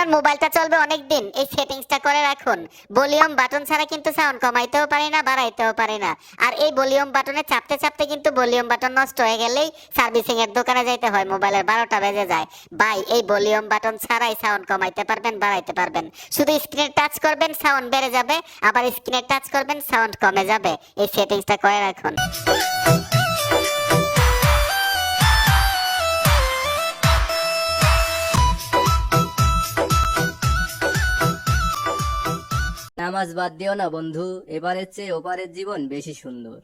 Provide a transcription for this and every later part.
আপনার মোবাইলটা চলবে অনেক দিন এই সেটিংসটা করে রাখুন। ভলিউম বাটন ছাড়া কিন্তু সাউন্ড কমাইতেও পারি না, বাড়াইতেও পারি না। আর এই ভলিউম বাটনে চাপতে চাপতে কিন্তু ভলিউম বাটন নষ্ট হয়ে গেলেই সার্ভিসিং এর দোকানে যাইতে হয়, মোবাইলের বারোটা বেজে যায়। ভাই, এই ভলিউম বাটন ছাড়াই সাউন্ড কমাইতে পারবেন, বাড়াইতে পারবেন। শুধু স্ক্রিনে টাচ করবেন সাউন্ড বেড়ে যাবে। আবার স্ক্রিনে টাচ করবেন সাউন্ড কমে যাবে। এই সেটিংসটা করে রাখুন। নামাজ বাদ দিও না, বন্ধু। এবারের চেয়ে ওপারের জীবন বেশি সুন্দর।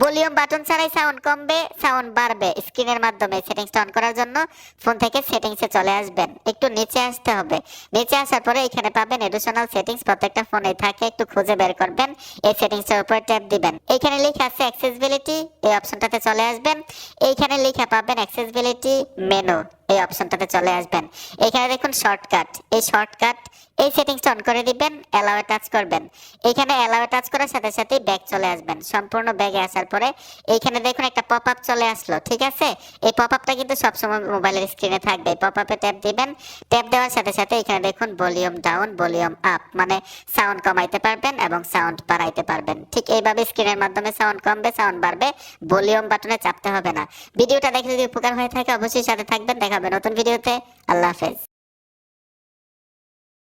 ভলিউম বাটন ছাড়াই সাউন্ড কমবে সাউন্ড বাড়বে। স্ক্রিনের মাধ্যমে সেটিংসটা অন করার জন্য ফোন থেকে সেটিংসে চলে আসবেন। একটু নিচে আসতে হবে। নিচে আসার পরে এখানে পাবেন এডিশনাল সেটিংস প্রত্যেকটা ফোনে থাকে, একটু খুঁজে বের করবেন। এই সেটিংসের উপর ট্যাপ দিবেন। এখানে লেখা আছে অ্যাক্সেসিবিলিটি এই অপশনটাতে চলে আসবেন। এইখানে লেখা পাবেন অ্যাক্সেসিবিলিটি মেনু এই অপশনটাতে চলে আসবেন। এখানে দেখুন শর্টকাট এই শর্টকাট এই সেটিংসটা অন করে দিবেন অ্যালাওয়ে টাচ করবেন। এখানে অ্যালাওয়ে টাচ করার সাথে সাথেই ব্যাক চলে আসবেন। সম্পূর্ণ ব্যাগে আসার পরে এইখানে দেখুন একটা পপ আপ চলে আসলো, ঠিক আছে? এই পপ আপটা কিন্তু সবসময় মোবাইলের স্ক্রিনে থাকবে। পপ আপে ট্যাপ দিবেন। ট্যাপ দেওয়ার সাথে সাথে এখানে দেখুন ভলিউম ডাউন ভলিউম আপ মানে সাউন্ড কমাইতে পারবেন এবং সাউন্ড বাড়াইতে পারবেন। ঠিক এইভাবে স্ক্রিনের মাধ্যমে সাউন্ড কমবে সাউন্ড বাড়বে ভলিউম বাটনে চাপতে হবে না। ভিডিওটা দেখে যদি উপকার হয়ে থাকে, অবশ্যই সাথে থাকবেন। দেখা হবে নতুন ভিডিওতে। আল্লাহ হাফেজ।